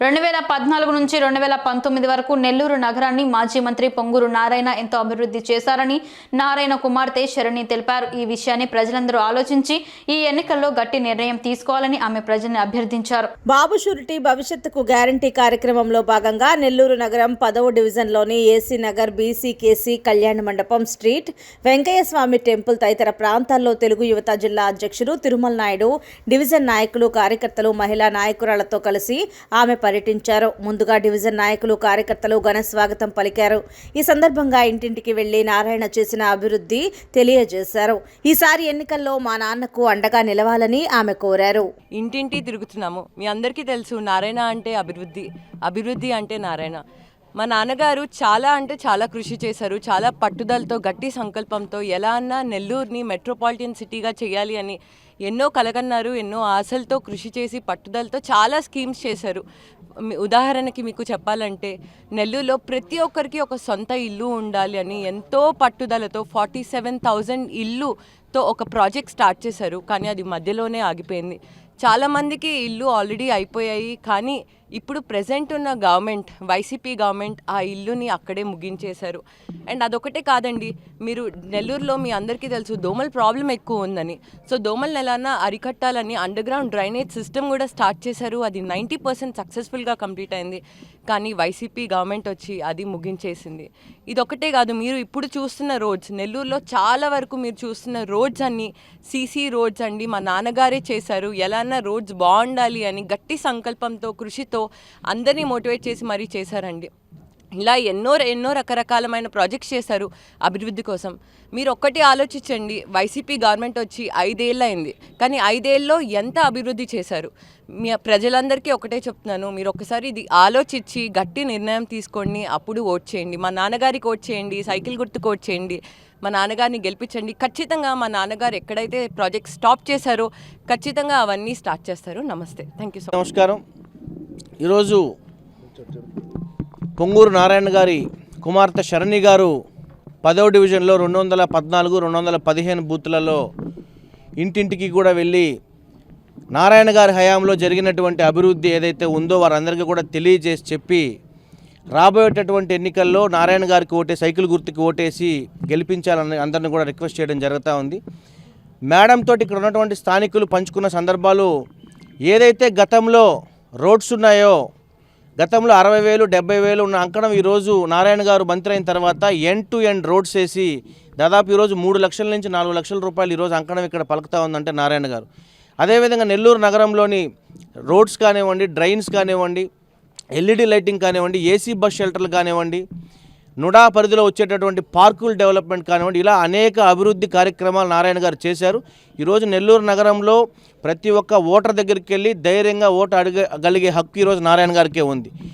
రెండు వేల పద్నాలుగు నుంచి రెండు వేల పంతొమ్మిది వరకు నెల్లూరు నగరాన్ని మాజీ మంత్రి పొంగూరు నారాయణ ఎంతో అభివృద్ధి చేశారని నారాయణ కుమార్తె శరణి తెలిపారు. ఈ విషయాన్ని ప్రజలందరూ ఆలోచించి ఈ ఎన్నికల్లో గట్టి నిర్ణయం తీసుకోవాలని ఆమె ప్రజల్ని అభ్యర్థించారు. బాబు షూరిటీ భవిష్యత్తుకు గ్యారంటీ కార్యక్రమంలో భాగంగా నెల్లూరు నగరం పదవ డివిజన్లోని ఏసీ నగర్ బీసీ కేసీ కళ్యాణ మండపం స్ట్రీట్ వెంకయ్య స్వామి టెంపుల్ తదితర ప్రాంతాల్లో తెలుగు యువత జిల్లా అధ్యక్షుడు తిరుమల నాయుడు డివిజన్ నాయకులు కార్యకర్తలు మహిళా నాయకురాలతో కలిసి ఆమె పర్యటించారు. ముందుగా డివిజన్ నాయకులు కార్యకర్తలు ఘన స్వాగతం పలికారు. ఈ సందర్భంగా ఇంటింటికి వెళ్ళి నారాయణ చేసిన అభివృద్ధి తెలియజేశారు. ఈసారి ఎన్నికల్లో మా నాన్నకు అండగా నిలవాలని ఆమె కోరారు. ఇంటింటి తిరుగుతున్నాము. మీ అందరికీ తెలుసు నారాయణ అంటే అభివృద్ధి అభివృద్ధి అంటే నారాయణ. మా నాన్నగారు చాలా అంటే చాలా కృషి చేశారు. చాలా పట్టుదలతో గట్టి సంకల్పంతో ఎలా అన్నా నెల్లూరుని మెట్రోపాలిటన్ సిటీగా చేయాలి అని ఎన్నో కలగన్నారు ఎన్నో ఆశలతో కృషి చేసి పట్టుదలతో చాలా స్కీమ్స్ చేశారు. ఉదాహరణకి మీకు చెప్పాలంటే నెల్లూరులో ప్రతి ఒక్కరికి ఒక సొంత ఇల్లు ఉండాలి అని ఎంతో పట్టుదలతో ఫార్టీ సెవెన్ థౌజండ్ ఇల్లుతో ఒక ప్రాజెక్ట్ స్టార్ట్ చేశారు. కానీ అది మధ్యలోనే ఆగిపోయింది. చాలామందికి ఇల్లు ఆల్రెడీ అయిపోయాయి. కానీ ఇప్పుడు ప్రజెంట్ ఉన్న గవర్నమెంట్ వైసీపీ గవర్నమెంట్ ఆ ఇల్లుని అక్కడే ముగించేశారు. అండ్ అదొకటే కాదండి మీరు నెల్లూరులో మీ అందరికీ తెలుసు దోమల ప్రాబ్లం ఎక్కువ ఉందని. సో దోమలను ఎలానా అరికట్టాలని అండర్ గ్రౌండ్ డ్రైనేజ్ సిస్టమ్ కూడా స్టార్ట్ చేశారు. అది నైంటీ పర్సెంట్ సక్సెస్ఫుల్గా కంప్లీట్ అయింది. కానీ వైసీపీ గవర్నమెంట్ వచ్చి అది ముగించేసింది. ఇది ఒకటే కాదు మీరు ఇప్పుడు చూస్తున్న రోడ్స్ నెల్లూరులో చాలా వరకు మీరు చూస్తున్న రోడ్స్ అన్ని సీసీ రోడ్స్ అండి మా నాన్నగారే చేశారు. ఎలా రోడ్స్ బాగుండాలి అని గట్టి సంకల్పంతో కృషితో అందరినీ మోటివేట్ చేసి మరీ చేశారండి. ఇలా ఎన్నో ఎన్నో రకరకాలమైన ప్రాజెక్ట్స్ చేశారు అభివృద్ధి కోసం. మీరు ఒక్కటి ఆలోచించండి వైసీపీ గవర్నమెంట్ వచ్చి ఐదేళ్ళు అయింది. కానీ ఐదేళ్ళలో ఎంత అభివృద్ధి చేశారు? మీ ప్రజలందరికీ ఒకటే చెప్తున్నాను మీరు ఒకసారి ఇది ఆలోచించి గట్టి నిర్ణయం తీసుకోండి అప్పుడు ఓట్ చేయండి. మా నాన్నగారికి ఓట్ చేయండి సైకిల్ గుర్తుకు ఓట్ చేయండి. మా నాన్నగారిని గెలిపించండి. ఖచ్చితంగా మా నాన్నగారు ఎక్కడైతే ప్రాజెక్ట్ స్టాప్ చేశారో ఖచ్చితంగా అవన్నీ స్టార్ట్ చేస్తారు. నమస్తే. థ్యాంక్ యూ సో నమస్కారం. ఈరోజు పొంగూరు నారాయణ గారి కుమార్తె శరణి గారు పదవ డివిజన్లో రెండు వందల పద్నాలుగు రెండు వందల పదిహేను బూత్లలో ఇంటింటికి కూడా వెళ్ళి నారాయణ గారి హయాంలో జరిగినటువంటి అభివృద్ధి ఏదైతే ఉందో వారందరికీ కూడా తెలియజేసి చెప్పి రాబోయేటటువంటి ఎన్నికల్లో నారాయణ గారికి ఓటే సైకిల్ గుర్తుకి ఓటేసి గెలిపించాలని అందరిని కూడా రిక్వెస్ట్ చేయడం జరుగుతూ ఉంది. మేడంతో ఇక్కడ ఉన్నటువంటి స్థానికులు పంచుకున్న సందర్భాలు ఏదైతే గతంలో రోడ్స్ ఉన్నాయో? గతంలో అరవై వేలు డెబ్బై వేలు ఉన్న అంకణం ఈరోజు నారాయణ గారు మంత్రి అయిన తర్వాత ఎండ్ టు ఎండ్ రోడ్స్ వేసి దాదాపు ఈరోజు మూడు లక్షల నుంచి నాలుగు లక్షల రూపాయలు ఈరోజు అంకణం ఇక్కడ పలుకుతా ఉందంటే నారాయణ గారు. అదేవిధంగా నెల్లూరు నగరంలోని రోడ్స్ కానివ్వండి డ్రైన్స్ కానివ్వండి ఎల్ఈడి లైటింగ్ కానివ్వండి ఏసీ బస్ షెల్టర్లు కానివ్వండి నుడా పరిధిలో వచ్చేటటువంటి పార్కుల డెవలప్మెంట్ కానివ్వండి ఇలా అనేక అభివృద్ధి కార్యక్రమాలు నారాయణ గారు చేశారు. ఈరోజు నెల్లూరు నగరంలో ప్రతి ఒక్క ఓటర్ దగ్గరికి వెళ్ళి ధైర్యంగా ఓటు అడగగలిగే హక్కు ఈరోజు నారాయణ గారికే ఉంది.